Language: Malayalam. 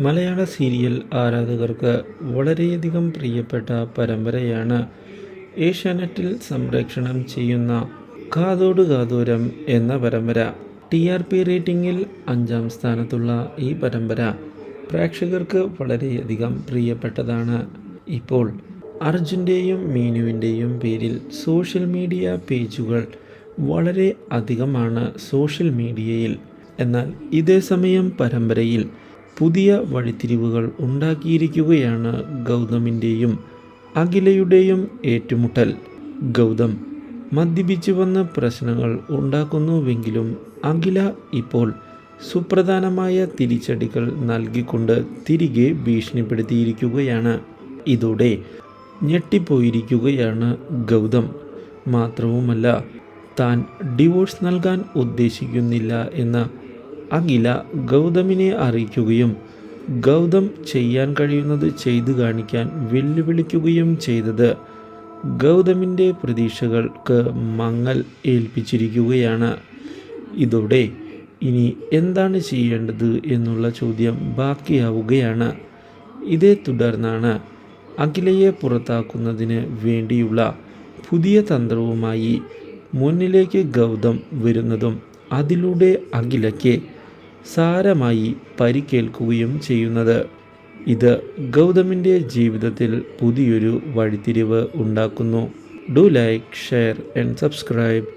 മലയാള സീരിയൽ ആരാധകർക്ക് വളരെയധികം പ്രിയപ്പെട്ട പരമ്പരയാണ് ഏഷ്യാനെറ്റിൽ സംപ്രേക്ഷണം ചെയ്യുന്ന കാതോട് കാതോരം എന്ന പരമ്പര. ടി ആർ പി റേറ്റിംഗിൽ അഞ്ചാം സ്ഥാനത്തുള്ള ഈ പരമ്പര പ്രേക്ഷകർക്ക് വളരെയധികം പ്രിയപ്പെട്ടതാണ്. ഇപ്പോൾ അർജുന്റെയും മീനുവിന്റെയും പേരിൽ സോഷ്യൽ മീഡിയ പേജുകൾ വളരെ അധികമാണ് സോഷ്യൽ മീഡിയയിൽ. എന്നാൽ ഇതേ സമയം പരമ്പരയിൽ പുതിയ വഴിത്തിരിവുകൾ ഉണ്ടാക്കിയിരിക്കുകയാണ് ഗൗതമിന്റെയും അഖിലയുടെയും ഏറ്റുമുട്ടൽ. ഗൗതം മദ്യപിച്ചു വന്ന് പ്രശ്നങ്ങൾ ഉണ്ടാക്കുന്നുവെങ്കിലും അഖില ഇപ്പോൾ സുപ്രധാനമായ തിരിച്ചടികൾ നൽകിക്കൊണ്ട് തിരികെ ഭീഷണിപ്പെടുത്തിയിരിക്കുകയാണ്. ഇതോടെ ഞെട്ടിപ്പോയിരിക്കുകയാണ് ഗൗതം. മാത്രവുമല്ല താൻ ഡിവോഴ്സ് നൽകാൻ ഉദ്ദേശിക്കുന്നില്ല എന്ന് അഖില ഗൗതമിനെ അറിയിക്കുകയും ഗൗതം ചെയ്യാൻ കഴിയുന്നത് ചെയ്തു കാണിക്കാൻ വെല്ലുവിളിക്കുകയും ചെയ്തത്. ഗൗതമിന്റെ പ്രതീക്ഷകൾക്ക് മങ്ങൽ ഏൽപ്പിച്ചിരിക്കുകയാണ്. ഇതോടെ ഇനി എന്താണ് ചെയ്യേണ്ടത് എന്നുള്ള ചോദ്യം ബാക്കിയാവുകയാണ്. ഇതേ തുടർന്നാണ് അഖിലയെ പുറത്താക്കുന്നതിന് വേണ്ടിയുള്ള പുതിയ തന്ത്രവുമായി മുന്നിലേക്ക് ഗൗതം വരുന്നതും അതിലൂടെ അഖിലയ്ക്ക് സാരമായി പരിക്കേൽക്കുകയും ചെയ്യുന്നത്. ഇത് ഗൗതമിന്റെ ജീവിതത്തിൽ പുതിയൊരു വഴിത്തിരിവ് ഉണ്ടാക്കുന്നു. Do like share and subscribe.